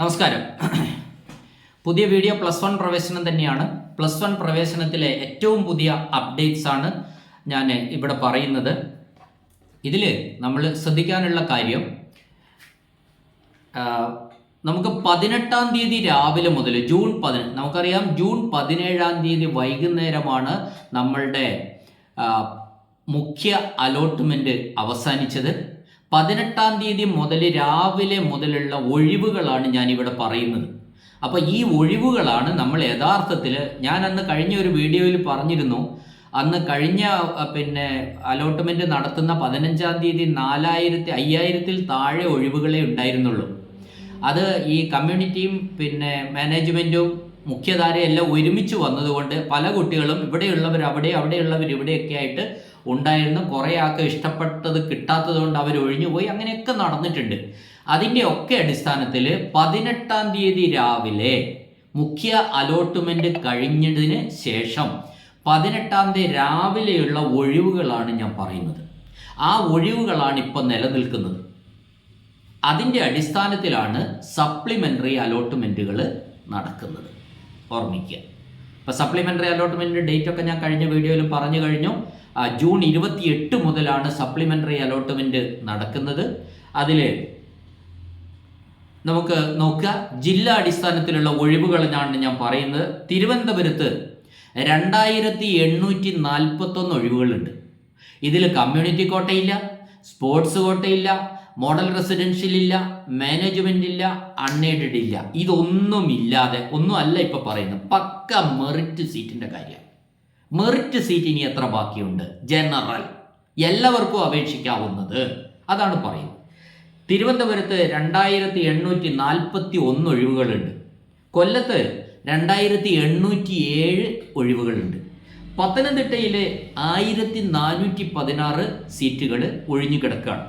നമസ്കാരം. പുതിയ video plus one പ്രവേശനം തന്നെയാണ്. പ്ലസ് വൺ പ്രവേശനത്തിലെ ഏറ്റവും പുതിയ അപ്ഡേറ്റ്സ് ആണ് ഞാൻ ഇവിടെ പറയുന്നത്. ഇതിൽ നമ്മൾ ശ്രദ്ധിക്കാനുള്ള കാര്യം നമുക്ക് പതിനെട്ടാം തീയതി രാവിലെ മുതൽ ജൂൺ പതിനെ നമുക്കറിയാം ജൂൺ പതിനേഴാം തീയതി വൈകുന്നേരമാണ് നമ്മളുടെ മുഖ്യ അലോട്ട്മെന്റ് അവസാനിച്ചത്. പതിനെട്ടാം തീയതി മുതൽ രാവിലെ മുതലുള്ള ഒഴിവുകളാണ് ഇവിടെ പറയുന്നത്. അപ്പോൾ ഈ ഒഴിവുകളാണ് നമ്മൾ യഥാർത്ഥത്തിൽ ഞാൻ അന്ന് കഴിഞ്ഞ ഒരു വീഡിയോയിൽ പറഞ്ഞിരുന്നു അന്ന് കഴിഞ്ഞ പിന്നെ അലോട്ട്മെന്റ് നടത്തുന്ന പതിനഞ്ചാം തീയതി നാലായിരത്തി അയ്യായിരത്തിൽ താഴെ ഒഴിവുകളെ ഉണ്ടായിരുന്നുള്ളൂ. അത് ഈ കമ്മ്യൂണിറ്റിയും പിന്നെ മാനേജ്മെന്റും മുഖ്യധാരയെല്ലാം ഒരുമിച്ച് വന്നതുകൊണ്ട് പല കുട്ടികളും ഇവിടെയുള്ളവർ അവിടെ അവിടെയുള്ളവർ ഇവിടെയൊക്കെ ആയിട്ട് ഉണ്ടായിരുന്നു. കുറേ ആൾക്ക് ഇഷ്ടപ്പെട്ടത് കിട്ടാത്തത് കൊണ്ട് അവർ ഒഴിഞ്ഞുപോയി അങ്ങനെയൊക്കെ നടന്നിട്ടുണ്ട്. അതിന്റെ ഒക്കെ അടിസ്ഥാനത്തിൽ പതിനെട്ടാം തീയതി രാവിലെ മുഖ്യ അലോട്ട്മെന്റ് കഴിഞ്ഞതിന് ശേഷം പതിനെട്ടാം തീയതി രാവിലെയുള്ള ഒഴിവുകളാണ് ഞാൻ പറയുന്നത്. ആ ഒഴിവുകളാണ് ഇപ്പം നിലനിൽക്കുന്നത്. അതിന്റെ അടിസ്ഥാനത്തിലാണ് സപ്ലിമെന്ററി അലോട്ട്മെന്റുകൾ നടക്കുന്നത്. ഓർമ്മിക്കുക. ഇപ്പോൾ സപ്ലിമെന്ററി അലോട്ട്മെന്റിന്റെ ഡേറ്റ് ഒക്കെ ഞാൻ കഴിഞ്ഞ വീഡിയോയിൽ പറഞ്ഞു കഴിഞ്ഞു. ജൂൺ ഇരുപത്തി എട്ട് മുതലാണ് സപ്ലിമെന്ററി അലോട്ട്മെന്റ് നടക്കുന്നത്. അതിൽ നമുക്ക് നോക്കുക. ജില്ലാ അടിസ്ഥാനത്തിലുള്ള ഒഴിവുകളാണ് ഞാൻ പറയുന്നത്. തിരുവനന്തപുരത്ത് രണ്ടായിരത്തി എണ്ണൂറ്റി നാൽപ്പത്തൊന്ന് ഒഴിവുകളുണ്ട്. ഇതിൽ കമ്മ്യൂണിറ്റി കോട്ടയില്ല സ്പോർട്സ് കോട്ടയില്ല മോഡൽ റെസിഡൻഷ്യൽ ഇല്ല മാനേജ്മെന്റ് ഇല്ല അൺഎയ്ഡഡ് ഇല്ല. ഇതൊന്നും ഇല്ലാതെ ഒന്നും അല്ല ഇപ്പൊ പറയുന്നത്. പക്ക മെറിറ്റ് സീറ്റിന്റെ കാര്യം മെറിറ്റ് സീറ്റ് ഇനി എത്ര ബാക്കിയുണ്ട്? ജനറൽ. എല്ലാവർക്കും അപേക്ഷിക്കാവുന്നത്. അതാണ് പറയുന്നത്. തിരുവനന്തപുരത്ത് രണ്ടായിരത്തി എണ്ണൂറ്റി നാൽപ്പത്തി ഒന്ന് ഒഴിവുകളുണ്ട്. കൊല്ലത്ത് രണ്ടായിരത്തി എണ്ണൂറ്റി ഏഴ് ഒഴിവുകളുണ്ട്. പത്തനംതിട്ടയിൽ ആയിരത്തി നാനൂറ്റി പതിനാറ് സീറ്റുകൾ ഒഴിഞ്ഞു കിടക്കുകയാണ്.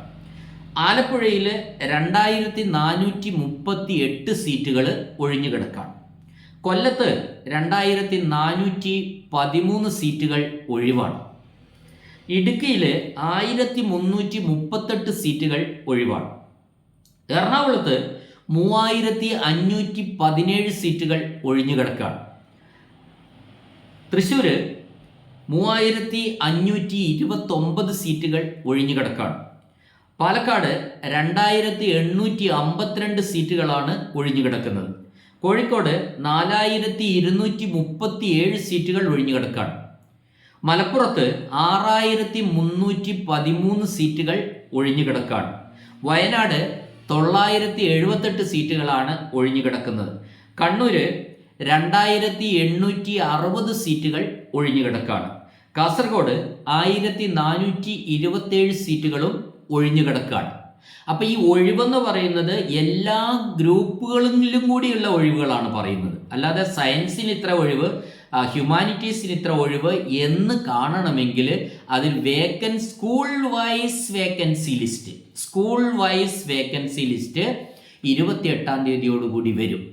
ആലപ്പുഴയിൽ രണ്ടായിരത്തി നാനൂറ്റി മുപ്പത്തി എട്ട് സീറ്റുകൾ ഒഴിഞ്ഞു കിടക്കുകയാണ്. കൊല്ലത്ത് രണ്ടായിരത്തി നാനൂറ്റി പതിമൂന്ന് സീറ്റുകൾ ഒഴിവാണ്. ഇടുക്കിയിൽ ആയിരത്തി മുന്നൂറ്റി മുപ്പത്തെട്ട് സീറ്റുകൾ ഒഴിവാണ്. എറണാകുളത്ത് മൂവായിരത്തി അഞ്ഞൂറ്റി പതിനേഴ് സീറ്റുകൾ ഒഴിഞ്ഞു കിടക്കുകയാണ്. തൃശ്ശൂർ മൂവായിരത്തി അഞ്ഞൂറ്റി ഇരുപത്തൊമ്പത് സീറ്റുകൾ ഒഴിഞ്ഞു കിടക്കുകയാണ്. പാലക്കാട് രണ്ടായിരത്തി എണ്ണൂറ്റി അമ്പത്തിരണ്ട് സീറ്റുകളാണ് ഒഴിഞ്ഞു കിടക്കുന്നത്. കോഴിക്കോട് നാലായിരത്തി ഇരുന്നൂറ്റി മുപ്പത്തി ഏഴ് സീറ്റുകൾ ഒഴിഞ്ഞു കിടക്കുകയാണ് മലപ്പുറത്ത് ആറായിരത്തി മുന്നൂറ്റി പതിമൂന്ന് സീറ്റുകൾ ഒഴിഞ്ഞു കിടക്കുകയാണ് വയനാട് തൊള്ളായിരത്തി എഴുപത്തെട്ട് സീറ്റുകളാണ് ഒഴിഞ്ഞു കിടക്കുന്നത്. കണ്ണൂര് രണ്ടായിരത്തി എണ്ണൂറ്റി അറുപത് സീറ്റുകൾ ഒഴിഞ്ഞു കിടക്കുകയാണ് കാസർഗോഡ് ആയിരത്തി നാനൂറ്റി ഇരുപത്തേഴ് സീറ്റുകളും ഒഴിഞ്ഞു കിടക്കുകയാണ് അപ്പോൾ ഈ ഒഴിവെന്ന് പറയുന്നത് എല്ലാ ഗ്രൂപ്പുകളിലും കൂടിയുള്ള ഒഴിവുകളാണ് പറയുന്നത്. അല്ലാതെ സയൻസിന് ഇത്ര ഒഴിവ് ഹ്യൂമാനിറ്റീസിന് ഇത്ര ഒഴിവ് എന്ന് കാണണമെങ്കിൽ അതിൽ vacant school wise vacancy list school wise vacancy list ഇരുപത്തിയെട്ടാം തീയതിയോടുകൂടി വരും.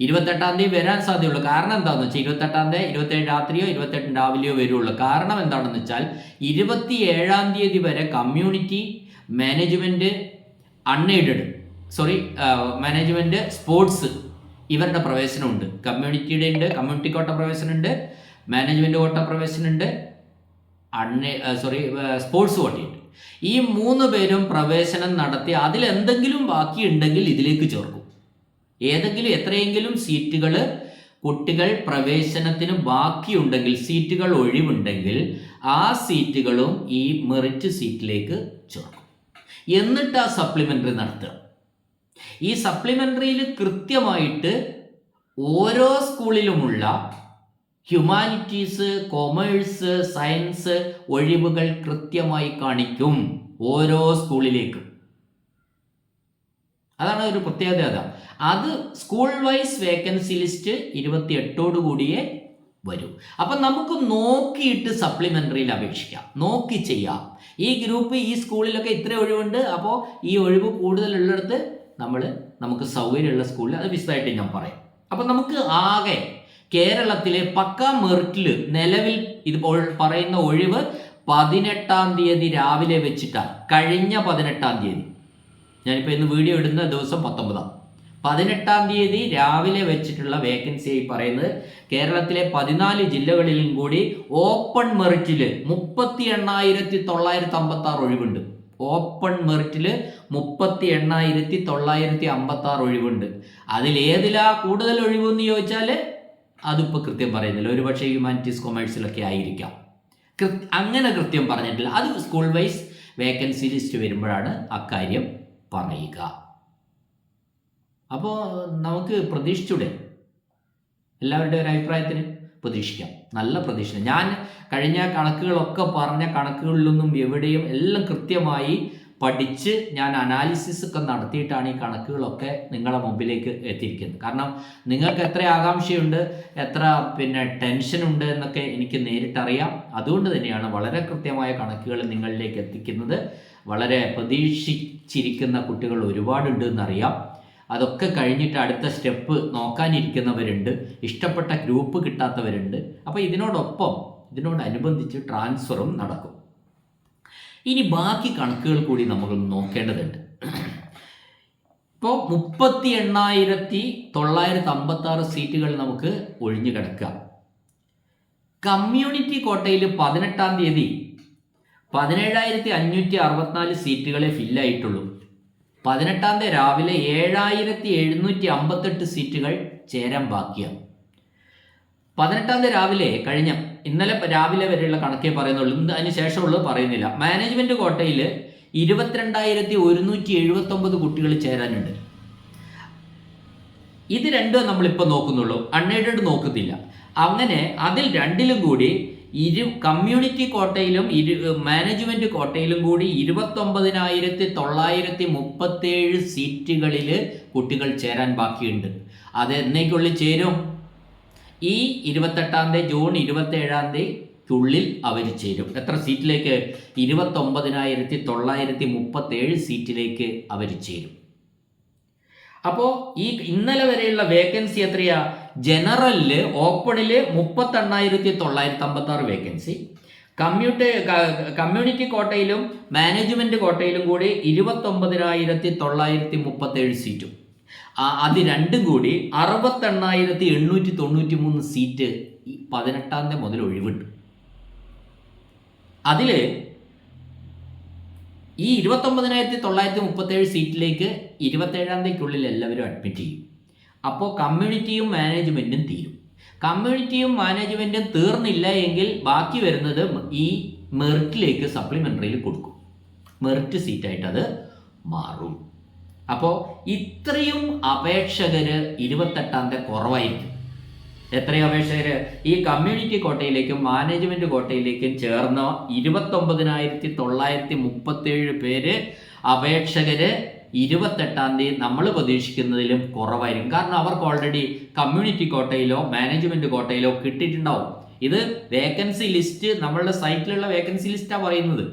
ഇരുപത്തെട്ടാം തീയതി വരാൻ സാധ്യതയുള്ളൂ. കാരണം എന്താണെന്ന് വെച്ചാൽ ഇരുപത്തെട്ടാം തീയതി ഇരുപത്തേഴ് രാത്രിയോ ഇരുപത്തെട്ട് രാവിലെയോ വരുള്ളൂ. കാരണം എന്താണെന്ന് വെച്ചാൽ ഇരുപത്തി ഏഴാം തീയതി വരെ community management unaided sorry management sports ഇവരുടെ പ്രവേശനമുണ്ട്. കമ്മ്യൂണിറ്റിയുടെ ഉണ്ട് കമ്മ്യൂണിറ്റി കോട്ട പ്രവേശനമുണ്ട് മാനേജ്മെന്റ് കോട്ട പ്രവേശനമുണ്ട് അൺ സോറി സ്പോർട്സ് കോട്ടയുണ്ട്. ഈ മൂന്ന് പേരും പ്രവേശനം നടത്തി അതിലെന്തെങ്കിലും ബാക്കിയുണ്ടെങ്കിൽ ഇതിലേക്ക് ചേർക്കും. ഏതെങ്കിലും എത്രയെങ്കിലും സീറ്റുകൾ കുട്ടികൾ പ്രവേശനത്തിന് ബാക്കിയുണ്ടെങ്കിൽ സീറ്റുകൾ ഒഴിവുണ്ടെങ്കിൽ ആ സീറ്റുകളും ഈ മെറിറ്റ് സീറ്റിലേക്ക് ചേർക്കും. എന്നിട്ട് ആ സപ്ലിമെന്ററി നടത്തുക. ഈ സപ്ലിമെന്ററിയിൽ കൃത്യമായിട്ട് ഓരോ സ്കൂളിലുമുള്ള ഹ്യൂമാനിറ്റീസ് കൊമേഴ്സ് സയൻസ് ഒഴിവുകൾ കൃത്യമായി കാണിക്കും ഓരോ സ്കൂളിലേക്കും. അതാണ് ഒരു പ്രത്യേകത. അത് സ്കൂൾ വൈസ് വേക്കൻസി ലിസ്റ്റ് ഇരുപത്തി എട്ടോടു കൂടിയേ വരൂ. അപ്പം നമുക്ക് നോക്കിയിട്ട് സപ്ലിമെന്ററിയിൽ അപേക്ഷിക്കാം. നോക്കി ചെയ്യാം. ഈ ഗ്രൂപ്പ് ഈ സ്കൂളിലൊക്കെ ഇത്ര ഒഴിവുണ്ട്. അപ്പോൾ ഈ ഒഴിവ് കൂടുതലുള്ളിടത്ത് നമ്മൾ നമുക്ക് സൗകര്യമുള്ള സ്കൂളിൽ അത് വിശദമായിട്ട് ഞാൻ പറയാം. അപ്പം നമുക്ക് ആകെ കേരളത്തിലെ പക്ക മെറിറ്റിൽ നിലവിൽ ഇപ്പോൾ പറയുന്ന ഒഴിവ് പതിനെട്ടാം തീയതി രാവിലെ വെച്ചിട്ടാണ്. കഴിഞ്ഞ പതിനെട്ടാം തീയതി. ഞാനിപ്പോൾ ഇന്ന് വീഡിയോ ഇടുന്ന ദിവസം പത്തൊമ്പതാം. പതിനെട്ടാം തീയതി രാവിലെ വെച്ചിട്ടുള്ള വേക്കൻസിയായി പറയുന്നത് കേരളത്തിലെ പതിനാല് ജില്ലകളിലും കൂടി ഓപ്പൺ മെറിറ്റിൽ മുപ്പത്തി എണ്ണായിരത്തി തൊള്ളായിരത്തി അമ്പത്തി ആറ് ഒഴിവുണ്ട്. ഓപ്പൺ മെറിറ്റിൽ മുപ്പത്തി എണ്ണായിരത്തി തൊള്ളായിരത്തി അമ്പത്തി ആറ് ഒഴിവുണ്ട് അതിലേതിലാ കൂടുതൽ ഒഴിവെന്ന് ചോദിച്ചാൽ അതിപ്പോൾ കൃത്യം പറയുന്നില്ല. ഒരുപക്ഷെ ഹ്യൂമാനിറ്റീസ് കൊമേഴ്സിലൊക്കെ ആയിരിക്കാം. അങ്ങനെ കൃത്യം പറഞ്ഞിട്ടില്ല. അത് സ്കൂൾ വൈസ് വേക്കൻസി ലിസ്റ്റ് വരുമ്പോഴാണ് അക്കാര്യം പറയുക. അപ്പോൾ നമുക്ക് പ്രതീക്ഷിച്ചൂടെ? എല്ലാവരുടെയും ഒരു അഭിപ്രായത്തിന്? പ്രതീക്ഷിക്കാം. നല്ല പ്രതീക്ഷ. ഞാൻ കഴിഞ്ഞ കണക്കുകളൊക്കെ പറഞ്ഞ കണക്കുകളിലൊന്നും എവിടെയും എല്ലാം കൃത്യമായി പഠിച്ച് ഞാൻ അനാലിസിസ് ഒക്കെ നടത്തിയിട്ടാണ് ഈ കണക്കുകളൊക്കെ നിങ്ങളുടെ മുമ്പിലേക്ക് എത്തിയിരിക്കുന്നത്. കാരണം നിങ്ങൾക്ക് എത്ര ആകാംക്ഷയുണ്ട് എത്ര പിന്നെ ടെൻഷൻ ഉണ്ട് എന്നൊക്കെ എനിക്ക് നേരിട്ടറിയാം. അതുകൊണ്ട് തന്നെയാണ് വളരെ കൃത്യമായ കണക്കുകൾ നിങ്ങളിലേക്ക് എത്തിക്കുന്നത്. വളരെ പ്രതീക്ഷിച്ചിരിക്കുന്ന കുട്ടികൾ ഒരുപാടുണ്ട് എന്നറിയാം. അതൊക്കെ കഴിഞ്ഞിട്ട് അടുത്ത സ്റ്റെപ്പ് നോക്കാനിരിക്കുന്നവരുണ്ട്. ഇഷ്ടപ്പെട്ട ഗ്രൂപ്പ് കിട്ടാത്തവരുണ്ട്. അപ്പോൾ ഇതിനോടൊപ്പം ഇതിനോടനുബന്ധിച്ച് ട്രാൻസ്ഫറും നടക്കും. ഇനി ബാക്കി കണക്കുകൾ കൂടി നമ്മൾ നോക്കേണ്ടതുണ്ട്. ഇപ്പോൾ മുപ്പത്തി എണ്ണായിരത്തി തൊള്ളായിരത്തി അമ്പത്തി ആറ് സീറ്റുകൾ നമുക്ക് ഒഴിഞ്ഞു കിടക്കാം കമ്മ്യൂണിറ്റി കോട്ടയിൽ പതിനെട്ടാം തീയതി പതിനേഴായിരത്തി അഞ്ഞൂറ്റി അറുപത്തിനാല് സീറ്റുകളെ ഫില്ലായിട്ടുള്ളൂ. പതിനെട്ടാം തീയതി രാവിലെ ഏഴായിരത്തി എഴുന്നൂറ്റി അമ്പത്തെട്ട് സീറ്റുകൾ ചേരാൻ ബാക്കിയാണ് പതിനെട്ടാം തീയതി രാവിലെ കഴിഞ്ഞ ഇന്നലെ രാവിലെ വരെയുള്ള കണക്കേ പറയുന്നുള്ളൂ. അതിന് ശേഷമുള്ളത് പറയുന്നില്ല. മാനേജ്മെന്റ് കോട്ടയിൽ ഇരുപത്തിരണ്ടായിരത്തി ഒരുന്നൂറ്റി എഴുപത്തൊമ്പത് കുട്ടികൾ ചേരാനുണ്ട്. ഇത് രണ്ടും നമ്മളിപ്പോൾ നോക്കുന്നുള്ളൂ. അൺഎയ്ഡഡ് നോക്കുന്നില്ല അങ്ങനെ അതിൽ രണ്ടിലും കൂടി ഇരു കമ്മ്യൂണിറ്റി കോട്ടയിലും ഇരു മാനേജ്മെന്റ് കോട്ടയിലും കൂടി ഇരുപത്തൊമ്പതിനായിരത്തി തൊള്ളായിരത്തി മുപ്പത്തേഴ് സീറ്റുകളിൽ കുട്ടികൾ ചേരാൻ ബാക്കിയുണ്ട്. അത് എന്നേക്കുള്ളിൽ ചേരും? ഈ ഇരുപത്തെട്ടാം തീയതി ജൂൺ ഇരുപത്തേഴാം തീയതിക്കുള്ളിൽ അവർ ചേരും. എത്ര സീറ്റിലേക്ക്? ഇരുപത്തൊമ്പതിനായിരത്തി തൊള്ളായിരത്തി മുപ്പത്തേഴ് സീറ്റിലേക്ക് അവർ ചേരും. അപ്പോൾ ഈ ഇന്നലെ വരെയുള്ള വേക്കൻസി എത്രയാ? ജനറലിൽ ഓപ്പണിൽ മുപ്പത്തെണ്ണായിരത്തി തൊള്ളായിരത്തി അമ്പത്തി ആറ് വേക്കൻസി. കമ്മ്യൂട്ട് കമ്മ്യൂണിറ്റി കോട്ടയിലും മാനേജ്മെന്റ് കോട്ടയിലും കൂടി ഇരുപത്തൊമ്പതിനായിരത്തി തൊള്ളായിരത്തി മുപ്പത്തേഴ് സീറ്റും അത് രണ്ടും കൂടി അറുപത്തെണ്ണായിരത്തി എണ്ണൂറ്റി തൊണ്ണൂറ്റി മൂന്ന് സീറ്റ് ഈ പതിനെട്ടാം തീയതി മുതൽ ഒഴിവുണ്ട്. അതിൽ ഈ ഇരുപത്തൊമ്പതിനായിരത്തി തൊള്ളായിരത്തി മുപ്പത്തേഴ് സീറ്റിലേക്ക് ഇരുപത്തേഴാം തീയതിക്കുള്ളിൽ എല്ലാവരും അഡ്മിറ്റ് ചെയ്യും. അപ്പോൾ കമ്മ്യൂണിറ്റിയും മാനേജ്മെന്റും തീരും. കമ്മ്യൂണിറ്റിയും മാനേജ്മെന്റും തീർന്നില്ല എങ്കിൽ ബാക്കി വരുന്നത് ഈ മെറിറ്റിലേക്ക് സപ്ലിമെന്ററിയിൽ കൊടുക്കും. മെറിറ്റ് സീറ്റായിട്ട് അത് മാറും. അപ്പോൾ ഇത്രയും അപേക്ഷകർ ഇരുപത്തെട്ടാമത്തെ കുറവായിരിക്കും. എത്രയും അപേക്ഷകർ ഈ കമ്മ്യൂണിറ്റി കോട്ടയിലേക്കും മാനേജ്മെന്റ് കോട്ടയിലേക്കും ചേർന്ന ഇരുപത്തൊമ്പതിനായിരത്തി തൊള്ളായിരത്തി മുപ്പത്തേഴ് പേര് അപേക്ഷകര് ഇരുപത്തെട്ടാം തീയതി നമ്മൾ പ്രതീക്ഷിക്കുന്നതിലും കുറവായിരിക്കും. കാരണം അവർക്ക് ഓൾറെഡി കമ്മ്യൂണിറ്റി കോട്ടയിലോ മാനേജ്മെന്റ് കോട്ടയിലോ കിട്ടിയിട്ടുണ്ടാവും. ഇത് വേക്കൻസി ലിസ്റ്റ് നമ്മളുടെ സൈറ്റിലുള്ള വേക്കൻസി ലിസ്റ്റാണ് പറയുന്നത്.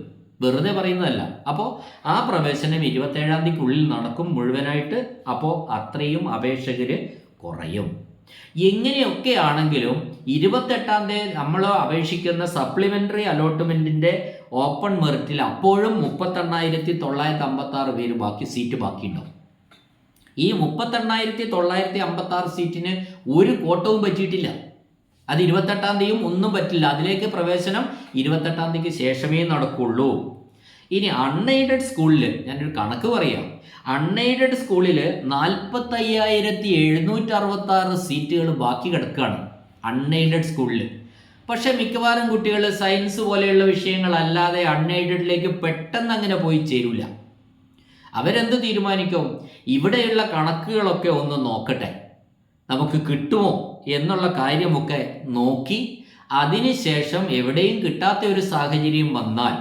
വെറുതെ പറയുന്നതല്ല. അപ്പോൾ ആ പ്രവേശനം ഇരുപത്തേഴാം തീയതിക്കുള്ളിൽ നടക്കും മുഴുവനായിട്ട്. അപ്പോൾ അത്രയും അപേക്ഷകർ കുറയും. എങ്ങനെയൊക്കെ ആണെങ്കിലും ഇരുപത്തെട്ടാം തീയതി നമ്മൾ അപേക്ഷിക്കുന്ന സപ്ലിമെന്ററി അലോട്ട്മെന്റിന്റെ ഓപ്പൺ മെറിറ്റിൽ അപ്പോഴും മുപ്പത്തെണ്ണായിരത്തി തൊള്ളായിരത്തി അമ്പത്തി ആറ് പേര് ബാക്കി സീറ്റ് ബാക്കിയുണ്ടാവും. ഈ മുപ്പത്തെണ്ണായിരത്തി തൊള്ളായിരത്തി അമ്പത്തി ആറ് സീറ്റിന് ഒരു കോട്ടവും പറ്റിയിട്ടില്ല. അത് ഇരുപത്തെട്ടാം തീയതിയും ഒന്നും പറ്റില്ല. അതിലേക്ക് പ്രവേശനം ഇരുപത്തെട്ടാം തീയതിക്ക് ശേഷമേ നടക്കുള്ളൂ. ഇനി അൺഎയ്ഡഡ് സ്കൂളിൽ ഞാനൊരു കണക്ക് പറയാം. അൺഎയ്ഡഡ് സ്കൂളിൽ നാൽപ്പത്തയ്യായിരത്തി എഴുന്നൂറ്റി അറുപത്തി ആറ് സീറ്റുകൾ ബാക്കി കിടക്കുകയാണ് അൺഎയ്ഡഡ് സ്കൂളിൽ പക്ഷേ മിക്കവാറും കുട്ടികൾ സയൻസ് പോലെയുള്ള വിഷയങ്ങളല്ലാതെ അൺഎയ്ഡഡിലേക്ക് പെട്ടെന്ന് അങ്ങനെ പോയി ചേരൂല. അവരെന്ത് തീരുമാനിക്കും? ഇവിടെയുള്ള കണക്കുകളൊക്കെ ഒന്ന് നോക്കട്ടെ. നമുക്ക് കിട്ടുമോ എന്നുള്ള കാര്യമൊക്കെ നോക്കി അതിനുശേഷം എവിടെയും കിട്ടാത്ത ഒരു സാഹചര്യം വന്നാൽ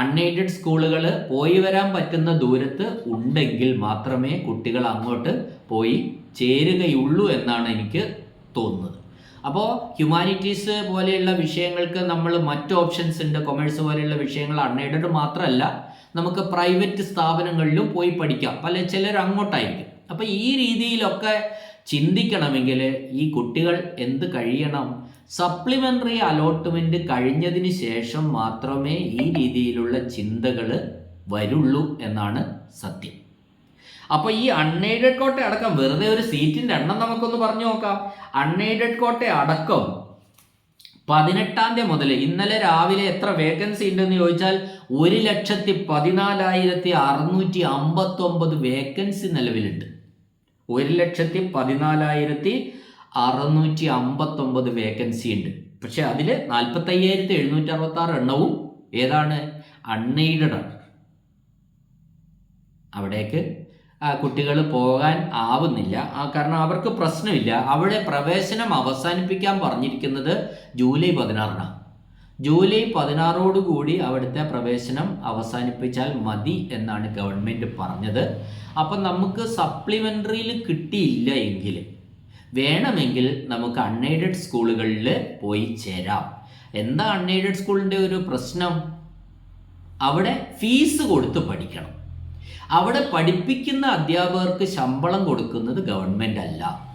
അൺഎയ്ഡഡ് സ്കൂളുകൾ പോയി വരാൻ പറ്റുന്ന ദൂരത്ത് ഉണ്ടെങ്കിൽ മാത്രമേ കുട്ടികൾ അങ്ങോട്ട് പോയി ചേരുകയുള്ളൂ എന്നാണ് എനിക്ക് തോന്നുന്നത്. അപ്പോൾ ഹ്യൂമാനിറ്റീസ് പോലെയുള്ള വിഷയങ്ങൾക്ക് നമ്മൾ മറ്റ് ഓപ്ഷൻസ് ഉണ്ട് കൊമേഴ്സ് പോലെയുള്ള വിഷയങ്ങൾ അൺഎയ്ഡഡ് മാത്രമല്ല നമുക്ക് പ്രൈവറ്റ് സ്ഥാപനങ്ങളിലും പോയി പഠിക്കാം. പല ചിലർ അങ്ങോട്ടായിരിക്കും. അപ്പോൾ ഈ രീതിയിലൊക്കെ ചിന്തിക്കണമെങ്കിൽ ഈ കുട്ടികൾ എന്ത് കഴിയണം? സപ്ലിമെന്ററി അലോട്ട്മെന്റ് കഴിഞ്ഞതിന് ശേഷം മാത്രമേ ഈ രീതിയിലുള്ള ചിന്തകൾ വരുള്ളൂ എന്നാണ് സത്യം. അപ്പോൾ ഈ അൺഎയ്ഡഡ് കോട്ട അടക്കം വെറുതെ ഒരു സീറ്റിന്റെ എണ്ണം നമുക്കൊന്ന് പറഞ്ഞു നോക്കാം. അൺഎയ്ഡഡ് കോട്ട അടക്കം പതിനെട്ടാം തീയതി മുതൽ ഇന്നലെ രാവിലെ എത്ര വേക്കൻസി ഉണ്ടെന്ന് ചോദിച്ചാൽ ഒരു ലക്ഷത്തി പതിനാലായിരത്തി അറുന്നൂറ്റി അമ്പത്തി ഒമ്പത് വേക്കൻസി നിലവിലുണ്ട്. ഒരു ലക്ഷത്തി പതിനാലായിരത്തി അറുന്നൂറ്റി അമ്പത്തി ഒമ്പത് വേക്കൻസി ഉണ്ട്. പക്ഷെ അതിൽ നാൽപ്പത്തി അയ്യായിരത്തി എഴുന്നൂറ്റി അറുപത്തി ആറ് എണ്ണവും ഏതാണ്? അൺഎയ്ഡഡ് ആണ്. അവിടേക്ക് കുട്ടികൾ പോകാൻ ആവുന്നില്ല. കാരണം അവർക്ക് പ്രശ്നമില്ല. അവിടെ പ്രവേശനം അവസാനിപ്പിക്കാൻ പറഞ്ഞിരിക്കുന്നത് ജൂലൈ പതിനാറിനാണ്. ജൂലൈ പതിനാറോടുകൂടി അവിടുത്തെ പ്രവേശനം അവസാനിപ്പിച്ചാൽ മതി എന്നാണ് ഗവൺമെന്റ് പറഞ്ഞത്. അപ്പം നമുക്ക് സപ്ലിമെന്ററിയിൽ കിട്ടിയില്ല എങ്കിൽ വേണമെങ്കിൽ നമുക്ക് അൺഎയ്ഡഡ് സ്കൂളുകളിൽ പോയി ചേരാം. എന്താ അൺഎയ്ഡഡ് സ്കൂളിന്റെ ഒരു പ്രശ്നം? അവിടെ ഫീസ് കൊടുത്ത് പഠിക്കണം. അവിടെ പഠിപ്പിക്കുന്ന അധ്യാപകർക്ക് ശമ്പളം കൊടുക്കുന്നത് ഗവൺമെന്റ് അല്ല.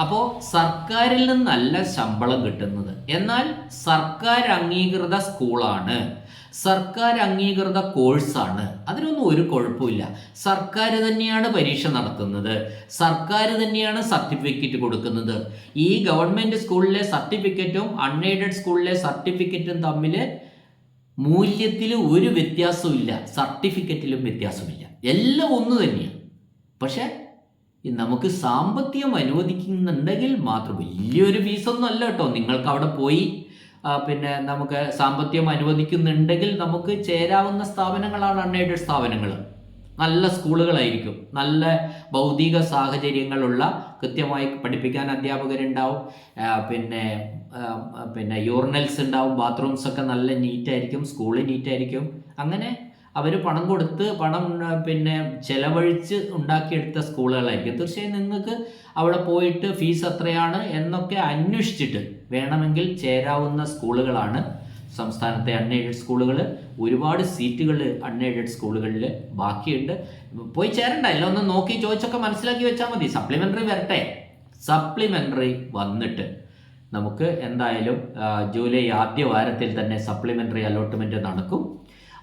അപ്പോൾ സർക്കാരിൽ നിന്നല്ല ശമ്പളം കിട്ടുന്നത്. എന്നാൽ സർക്കാർ അംഗീകൃത സ്കൂളാണ്. സർക്കാർ അംഗീകൃത കോഴ്സാണ്. അതിനൊന്നും ഒരു കുഴപ്പമില്ല. സർക്കാർ തന്നെയാണ് പരീക്ഷ നടത്തുന്നത്. സർക്കാർ തന്നെയാണ് സർട്ടിഫിക്കറ്റ് കൊടുക്കുന്നത്. ഈ ഗവൺമെന്റ് സ്കൂളിലെ സർട്ടിഫിക്കറ്റും അൺഎയ്ഡഡ് സ്കൂളിലെ സർട്ടിഫിക്കറ്റും തമ്മിൽ മൂല്യത്തിൽ ഒരു വ്യത്യാസമില്ല സർട്ടിഫിക്കറ്റിലും വ്യത്യാസമില്ല എല്ലാം ഒന്ന് തന്നെയാണ് പക്ഷേ നമുക്ക് സാമ്പത്തികം അനുവദിക്കുന്നുണ്ടെങ്കിൽ മാത്രം വലിയൊരു ഫീസൊന്നും അല്ല കേട്ടോ. നിങ്ങൾക്ക് അവിടെ പോയി പിന്നെ നമുക്ക് സാമ്പത്തികം അനുവദിക്കുന്നുണ്ടെങ്കിൽ നമുക്ക് ചേരാവുന്ന സ്ഥാപനങ്ങളാണ് അൺഎയ്ഡഡ് സ്ഥാപനങ്ങൾ നല്ല സ്കൂളുകളായിരിക്കും. നല്ല ഭൗതിക സാഹചര്യങ്ങളുള്ള കൃത്യമായി പഠിപ്പിക്കാൻ അധ്യാപകരുണ്ടാവും. പിന്നെ പിന്നെ യൂറിനൽസ് ഉണ്ടാവും ബാത്റൂംസ് ഒക്കെ നല്ല നീറ്റായിരിക്കും സ്കൂൾ നീറ്റായിരിക്കും അങ്ങനെ അവർ പണം കൊടുത്ത് പണം പിന്നെ ചെലവഴിച്ച് ഉണ്ടാക്കിയെടുത്ത സ്കൂളുകളായിരിക്കും. തീർച്ചയായും നിങ്ങൾക്ക് അവിടെ പോയിട്ട് ഫീസ് എത്രയാണ് എന്നൊക്കെ അന്വേഷിച്ചിട്ട് വേണമെങ്കിൽ ചേരാവുന്ന സ്കൂളുകളാണ് സംസ്ഥാനത്തെ അൺഎയ്ഡഡ് സ്കൂളുകൾ ഒരുപാട് സീറ്റുകൾ അൺഎയ്ഡഡ് സ്കൂളുകളിൽ ബാക്കിയുണ്ട്. പോയി ചേരണ്ട എല്ലാം ഒന്ന് നോക്കി ചോദിച്ചൊക്കെ മനസ്സിലാക്കി വെച്ചാൽ മതി. സപ്ലിമെന്ററി വരട്ടെ. സപ്ലിമെന്ററി വന്നിട്ട്. നമുക്ക് എന്തായാലും ജൂലൈ ആദ്യ വാരത്തിൽ തന്നെ സപ്ലിമെന്ററി അലോട്ട്മെന്റ് നടക്കും.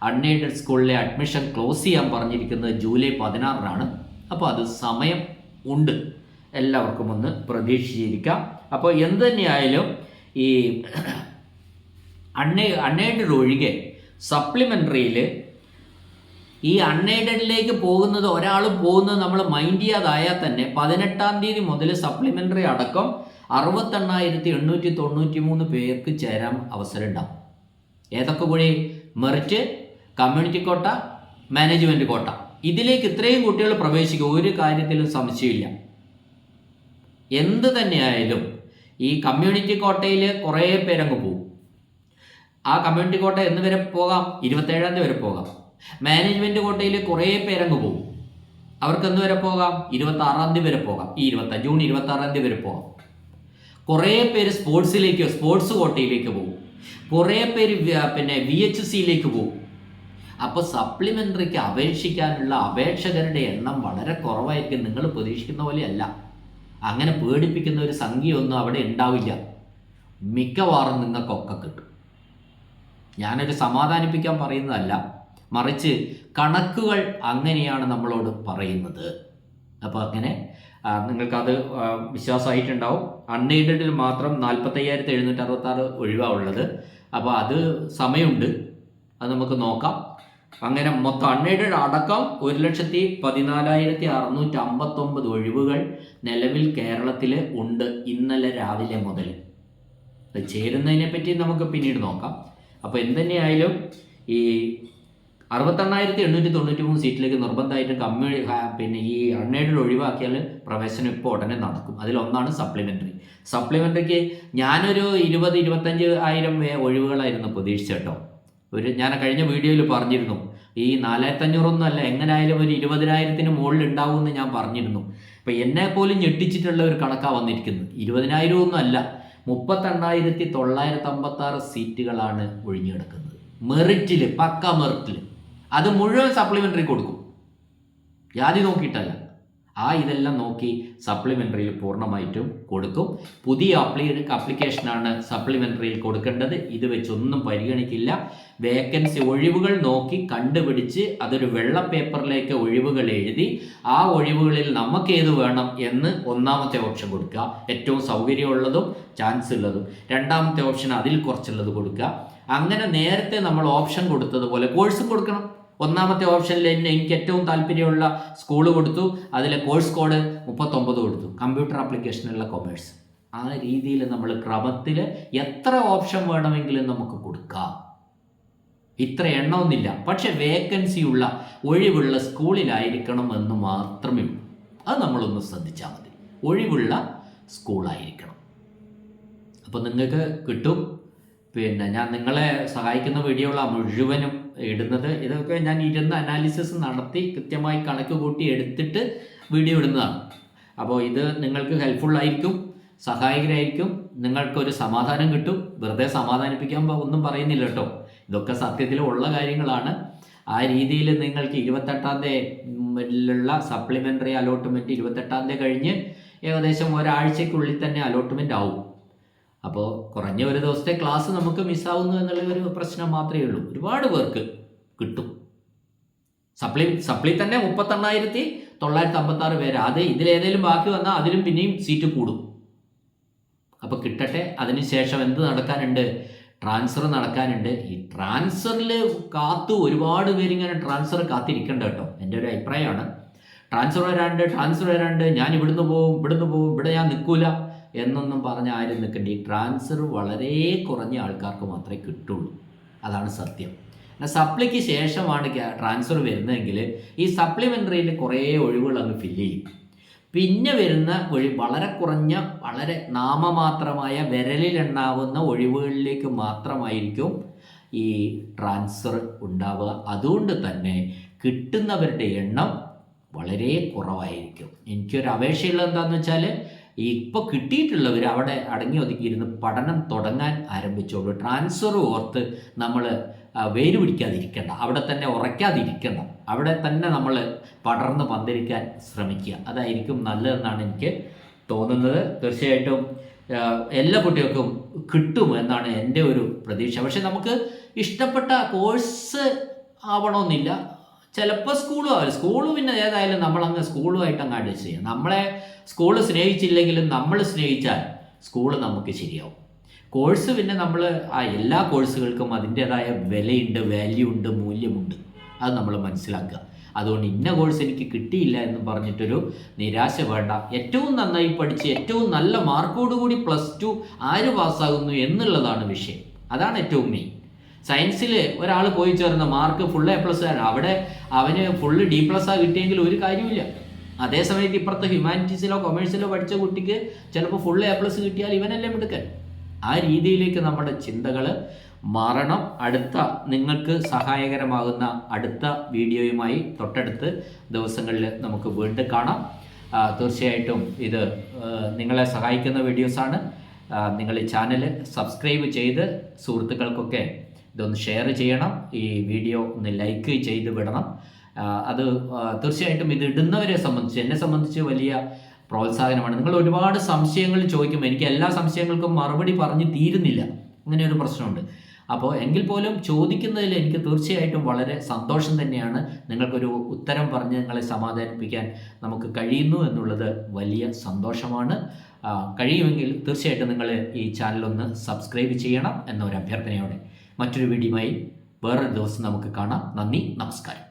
അൺഎയ്ഡഡ് സ്കൂളിലെ അഡ്മിഷൻ ക്ലോസ് ചെയ്യാൻ പറഞ്ഞിരിക്കുന്നത് ജൂലൈ പതിനാറിനാണ്. അപ്പോൾ അത് സമയം ഉണ്ട്. എല്ലാവർക്കും ഒന്ന് പ്രതീക്ഷിച്ചിരിക്കാം. അപ്പോൾ എന്ത് തന്നെയായാലും ഈ അൺഎ അൺഎയ്ഡഡ് ഒഴികെ സപ്ലിമെന്ററിയിൽ ഈ അൺഎയ്ഡഡിലേക്ക് പോകുന്നത് ഒരാൾ പോകുന്നത് നമ്മൾ മൈൻഡ് ചെയ്യാതായാൽ തന്നെ പതിനെട്ടാം തീയതി മുതൽ സപ്ലിമെന്ററി അടക്കം അറുപത്തെണ്ണായിരത്തി എണ്ണൂറ്റി തൊണ്ണൂറ്റി മൂന്ന് പേർക്ക് ചേരാൻ അവസരം ഉണ്ടാവും ഏതൊക്കെ കൂടി മെറിറ്റ് കമ്മ്യൂണിറ്റി കോട്ട മാനേജ്മെന്റ് കോട്ട. ഇതിലേക്ക് ഇത്രയും കുട്ടികൾ പ്രവേശിക്കും ഒരു കാര്യത്തിലും സംശയമില്ല. എന്ത് തന്നെയായാലും ഈ കമ്മ്യൂണിറ്റി കോട്ടയിൽ കുറേ പേരങ്ങ് പോകും ആ കമ്മ്യൂണിറ്റി കോട്ട എന്ന് വരെ പോകാം ഇരുപത്തേഴാം തീയതി വരെ പോകാം. മാനേജ്മെന്റ് കോട്ടയിൽ കുറേ പേരങ്ങ് പോകും അവർക്ക് എന്ന് വരെ പോകാം? ഇരുപത്തി ആറാം തീയതി വരെ പോകാം. ഈ ഇരുപത്തി ജൂൺ ഇരുപത്തി ആറാം തീയതി വരെ പോകാം. കുറേ പേര് സ്പോർട്സിലേക്ക് സ്പോർട്സ് കോട്ടയിലേക്ക് പോകും. കുറേ പേര് പിന്നെ വി എച്ച് സിയിലേക്ക് പോകും. അപ്പോൾ സപ്ലിമെന്ററിക്ക് അപേക്ഷിക്കാനുള്ള അപേക്ഷകരുടെ എണ്ണം വളരെ കുറവായിരിക്കും. നിങ്ങൾ പ്രതീക്ഷിക്കുന്ന പോലെയല്ല. അങ്ങനെ പേടിപ്പിക്കുന്ന ഒരു സംഖ്യയൊന്നും അവിടെ ഉണ്ടാവില്ല. മിക്കവാറും നിങ്ങൾക്കൊക്കെ കിട്ടും. ഞാനൊരു സമാധാനിപ്പിക്കാൻ പറയുന്നതല്ല. മറിച്ച് കണക്കുകൾ അങ്ങനെയാണ് നമ്മളോട് പറയുന്നത്. അപ്പോൾ അങ്ങനെ നിങ്ങൾക്ക് നിങ്ങൾക്കത് വിശ്വാസമായിട്ടുണ്ടാവും. അൺഎയ്ഡഡിൽ മാത്രം നാൽപ്പത്തയ്യായിരത്തി എഴുന്നൂറ്റി അറുപത്താറ് ഒഴിവാണ് ഉള്ളത്. അപ്പോൾ അത് സമയമുണ്ട്. അത് നമുക്ക് നോക്കാം. അങ്ങനെ മൊത്തം അൺഎയ്ഡഡ് അടക്കം ഒരു ലക്ഷത്തി പതിനാലായിരത്തി അറുന്നൂറ്റി അമ്പത്തൊമ്പത് ഒഴിവുകൾ നിലവിൽ കേരളത്തിൽ ഉണ്ട് ഇന്നലെ രാവിലെ മുതൽ. ചേരുന്നതിനെ പറ്റി നമുക്ക് പിന്നീട് നോക്കാം. അപ്പോൾ എന്തുതന്നെയായാലും ഈ അറുപത്തെണ്ണായിരത്തി എണ്ണൂറ്റി തൊണ്ണൂറ്റി മൂന്ന് സീറ്റിലേക്ക് നിർബന്ധമായിട്ടും കമ്മ്യൂണി പിന്നെ ഈ അൺഎയ്ഡഡ് ഒഴിവാക്കിയാൽ പ്രവേശനം ഇപ്പോൾ ഉടനെ നടക്കും. അതിലൊന്നാണ് സപ്ലിമെന്ററി സപ്ലിമെന്ററിക്ക് ഞാനൊരു ഇരുപത് ഇരുപത്തഞ്ച് ആയിരം ഒഴിവുകളായിരുന്നു പ്രതീക്ഷിച്ച കേട്ടോ ഒരു ഞാൻ കഴിഞ്ഞ വീഡിയോയിൽ പറഞ്ഞിരുന്നു. ഈ നാലായിരത്തഞ്ഞൂറൊന്നും അല്ല എങ്ങനെയായാലും ഒരു ഇരുപതിനായിരത്തിന് മുകളിൽ ഉണ്ടാവുമെന്ന് ഞാൻ പറഞ്ഞിരുന്നു. ഇപ്പം എന്നെ പോലും ഞെട്ടിച്ചിട്ടുള്ള ഒരു കണക്കാണ് വന്നിരിക്കുന്നത്. ഇരുപതിനായിരം ഒന്നും അല്ല മുപ്പത്തെണ്ണായിരത്തി തൊള്ളായിരത്തി അമ്പത്തി ആറ് സീറ്റുകളാണ് ഒഴിഞ്ഞു കിടക്കുന്നത് മെറിറ്റിൽ പക്ക മെറിറ്റിൽ അത് മുഴുവൻ സപ്ലിമെന്ററി കൊടുക്കും. ജാതി നോക്കിയിട്ടല്ല. ആ ഇതെല്ലാം നോക്കി സപ്ലിമെന്ററിയിൽ പൂർണമായിട്ടും കൊടുക്കും. പുതിയ അപ്ലി അപ്ലിക്കേഷനാണ് സപ്ലിമെന്ററിയിൽ കൊടുക്കേണ്ടത്. ഇത് വെച്ചൊന്നും പരിഗണിക്കില്ല. വേക്കൻസി ഒഴിവുകൾ നോക്കി കണ്ടുപിടിച്ച് അതൊരു വെള്ള പേപ്പറിലേക്ക് ഒഴിവുകൾ എഴുതി ആ ഒഴിവുകളിൽ നമുക്ക് ഏത് വേണം എന്ന് ഒന്നാമത്തെ ഓപ്ഷൻ കൊടുക്കുക. ഏറ്റവും സൗകര്യമുള്ളതും ചാൻസ് ഉള്ളതും. രണ്ടാമത്തെ ഓപ്ഷൻ അതിൽ കുറച്ചുള്ളത് കൊടുക്കുക. അങ്ങനെ നേരത്തെ നമ്മൾ ഓപ്ഷൻ കൊടുത്തതുപോലെ കോഴ്സും കൊടുക്കണം. ഒന്നാമത്തെ ഓപ്ഷനിൽ എന്നെ എനിക്ക് ഏറ്റവും താല്പര്യമുള്ള സ്കൂൾ കൊടുത്തു. അതിലെ കോഴ്സ് കോഡ് മുപ്പത്തൊമ്പത് കൊടുത്തു. കമ്പ്യൂട്ടർ ആപ്ലിക്കേഷനുള്ള കൊമേഴ്സ് ആ രീതിയിൽ നമ്മൾ ക്രമത്തിൽ എത്ര ഓപ്ഷൻ വേണമെങ്കിലും നമുക്ക് കൊടുക്കാം. ഇത്ര എണ്ണമൊന്നുമില്ല. പക്ഷെ വേക്കൻസി ഉള്ള ഒഴിവുള്ള സ്കൂളിലായിരിക്കണം എന്ന് മാത്രമേ ഉള്ളൂ. അത് നമ്മളൊന്ന് ശ്രദ്ധിച്ചാൽ മതി. ഒഴിവുള്ള സ്കൂളായിരിക്കണം അപ്പോൾ നിങ്ങൾക്ക് കിട്ടും. പിന്നെ ഞാൻ നിങ്ങളെ സഹായിക്കുന്ന വീഡിയോകളാണ് മുഴുവനും. ഇടുന്നത്. ഇതൊക്കെ ഞാൻ ഇരുന്ന് അനാലിസിസ് നടത്തി കൃത്യമായി കണക്ക് കൂട്ടി എടുത്തിട്ട് വീഡിയോ ഇടുന്നതാണ്. അപ്പോൾ ഇത് നിങ്ങൾക്ക് ഹെൽപ്ഫുൾ ആയിരിക്കും സഹായകരായിരിക്കും നിങ്ങൾക്കൊരു സമാധാനം കിട്ടും. വെറുതെ സമാധാനിപ്പിക്കാൻ ഒന്നും പറയുന്നില്ല കേട്ടോ. ഇതൊക്കെ സത്യത്തിൽ ഉള്ള കാര്യങ്ങളാണ്. ആ രീതിയിൽ നിങ്ങൾക്ക് ഇരുപത്തെട്ടാം തീയതിയിലുള്ള സപ്ലിമെന്ററി അലോട്ട്മെന്റ് ഇരുപത്തെട്ടാം തീയതി കഴിഞ്ഞ് ഏകദേശം ഒരാഴ്ചയ്ക്കുള്ളിൽ തന്നെ അലോട്ട്മെന്റ് ആവും. അപ്പോൾ കുറഞ്ഞ ഒരു ദിവസത്തെ ക്ലാസ് നമുക്ക് മിസ്സാവുന്നു എന്നുള്ള ഒരു പ്രശ്നം മാത്രമേ ഉള്ളൂ. ഒരുപാട് പേർക്ക് കിട്ടും. സപ്ലി സപ്ലി തന്നെ മുപ്പത്തെണ്ണായിരത്തി തൊള്ളായിരത്തി അമ്പത്തി ആറ് പേര്. അത് ഇതിലേതെങ്കിലും ബാക്കി വന്നാൽ അതിലും പിന്നെയും സീറ്റ് കൂടും. അപ്പോൾ കിട്ടട്ടെ. അതിനുശേഷം എന്ത് നടക്കാനുണ്ട്? ട്രാൻസ്ഫർ നടക്കാനുണ്ട്. ഈ ട്രാൻസ്ഫറിൽ കാത്തു ഒരുപാട് പേരിങ്ങനെ ട്രാൻസ്ഫർ കാത്തിരിക്കേണ്ട കേട്ടോ. എന്റെ ഒരു അഭിപ്രായമാണ്. ട്രാൻസ്ഫർ വരാണ്ട് ട്രാൻസ്ഫർ വരാണ്ട് ഞാൻ ഇവിടുന്ന് പോവും ഇവിടുന്ന് പോവും ഇവിടെ ഞാൻ നിൽക്കൂല എന്നൊന്നും പറഞ്ഞ് ആരും നിൽക്കേണ്ടി. ട്രാൻസ്ഫർ വളരെ കുറഞ്ഞ ആൾക്കാർക്ക് മാത്രമേ കിട്ടുള്ളൂ. അതാണ് സത്യം. സപ്ലിക്ക് ശേഷമാണ് ട്രാൻസ്ഫർ വരുന്നതെങ്കിൽ ഈ സപ്ലിമെന്ററിയിൽ കുറേ ഒഴിവുകൾ അങ്ങ് ഫില്ല് ചെയ്യും. പിന്നെ വരുന്ന ഒഴി വളരെ കുറഞ്ഞ വളരെ നാമമാത്രമായ വിരലിലെണ്ണാവുന്ന ഒഴിവുകളിലേക്ക് മാത്രമായിരിക്കും ഈ ട്രാൻസ്ഫർ ഉണ്ടാവുക. അതുകൊണ്ട് തന്നെ കിട്ടുന്നവരുടെ എണ്ണം വളരെ കുറവായിരിക്കും. എനിക്കൊരു അപേക്ഷയുള്ളത് എന്താണെന്ന് വെച്ചാൽ ഇപ്പോൾ കിട്ടിയിട്ടുള്ളവർ അവിടെ അടങ്ങി ഒതുക്കിയിരുന്ന് പഠനം തുടങ്ങാൻ ആരംഭിച്ചോളൂ. ട്രാൻസ്ഫർ ഓർത്ത് നമ്മൾ വേര് പിടിക്കാതിരിക്കണ്ട. അവിടെ തന്നെ ഉറയ്ക്കാതിരിക്കണം. അവിടെ തന്നെ നമ്മൾ പടർന്ന് പന്തിരിക്കാൻ ശ്രമിക്കുക. അതായിരിക്കും നല്ലതെന്നാണ് എനിക്ക് തോന്നുന്നത്. തീർച്ചയായിട്ടും എല്ലാ കുട്ടികൾക്കും കിട്ടും എന്നാണ് എന്റെ ഒരു പ്രതീക്ഷ. പക്ഷെ നമുക്ക് ഇഷ്ടപ്പെട്ട കോഴ്സ് ആവണമെന്നില്ല. ചിലപ്പോൾ സ്കൂളും ആവില്ല. സ്കൂളും പിന്നെ ഏതായാലും നമ്മളങ്ങ് സ്കൂളുമായിട്ട് അങ്ങ് അഡ്ജസ്റ്റ് ചെയ്യാം നമ്മളെ സ്കൂൾ സ്നേഹിച്ചില്ലെങ്കിലും നമ്മൾ സ്നേഹിച്ചാൽ സ്കൂൾ നമുക്ക് ശരിയാവും. കോഴ്സ് പിന്നെ നമ്മൾ ആ എല്ലാ കോഴ്സുകൾക്കും അതിന്റേതായ വിലയുണ്ട് വാല്യൂ ഉണ്ട് മൂല്യമുണ്ട്. അത് നമ്മൾ മനസ്സിലാക്കുക. അതുകൊണ്ട് ഇന്ന കോഴ്സ് എനിക്ക് കിട്ടിയില്ല എന്ന് പറഞ്ഞിട്ടൊരു നിരാശ വേണ്ട. ഏറ്റവും നന്നായി പഠിച്ച് ഏറ്റവും നല്ല മാർക്കോടുകൂടി പ്ലസ് ടു ആര് പാസ്സാകുന്നു എന്നുള്ളതാണ് വിഷയം. അതാണ് ഏറ്റവും മെയിൻ. സയൻസിൽ ഒരാൾ പോയി ചേർന്ന മാർക്ക് ഫുൾ എ പ്ലസ് ആണ്. അവിടെ അവന് ഫുള്ള് ഡി പ്ലസ് ആ കിട്ടിയെങ്കിൽ ഒരു കാര്യമില്ല അതേസമയത്ത് ഇപ്പുറത്തെ ഹ്യൂമാനിറ്റീസിലോ കൊമേഴ്സിലോ പഠിച്ച കുട്ടിക്ക് ചിലപ്പോൾ ഫുൾ എ പ്ലസ് കിട്ടിയാൽ ഇവനല്ലേ മിടുക്കൻ. ആ രീതിയിലേക്ക് നമ്മുടെ ചിന്തകൾ മാറണം. അടുത്ത നിങ്ങൾക്ക് സഹായകരമാകുന്ന അടുത്ത വീഡിയോയുമായി തൊട്ടടുത്ത് ദിവസങ്ങളിൽ നമുക്ക് വീണ്ടും കാണാം. തീർച്ചയായിട്ടും ഇത് നിങ്ങളെ സഹായിക്കുന്ന വീഡിയോസാണ് നിങ്ങൾ ഈ ചാനൽ സബ്സ്ക്രൈബ് ചെയ്ത് സുഹൃത്തുക്കൾക്കൊക്കെ ഇതൊന്ന് ഷെയർ ചെയ്യണം. ഈ വീഡിയോ ഒന്ന് ലൈക്ക് ചെയ്ത് വിടണം. അത് തീർച്ചയായിട്ടും ഇത് ഇടുന്നവരെ സംബന്ധിച്ച് എന്നെ സംബന്ധിച്ച് വലിയ പ്രോത്സാഹനമാണ്. നിങ്ങൾ ഒരുപാട് സംശയങ്ങൾ ചോദിക്കും. എനിക്ക് എല്ലാ സംശയങ്ങൾക്കും മറുപടി പറഞ്ഞ് തീരുന്നില്ല. അങ്ങനെ ഒരു പ്രശ്നമുണ്ട്. അപ്പോൾ എങ്കിൽ പോലും ചോദിക്കുന്നതിൽ എനിക്ക് തീർച്ചയായിട്ടും വളരെ സന്തോഷം തന്നെയാണ്. നിങ്ങൾക്കൊരു ഉത്തരം പറഞ്ഞ് നിങ്ങളെ സമാധാനിപ്പിക്കാൻ നമുക്ക് കഴിയുന്നു എന്നുള്ളത് വലിയ സന്തോഷമാണ്. കഴിയുമെങ്കിൽ തീർച്ചയായിട്ടും നിങ്ങൾ ഈ ചാനലൊന്ന് സബ്സ്ക്രൈബ് ചെയ്യണം എന്നൊരു അഭ്യർത്ഥനയോടെ മറ്റൊരു വീഡിയോയുമായി വേറൊരു ദിവസം നമുക്ക് കാണാം. നന്ദി നമസ്കാരം.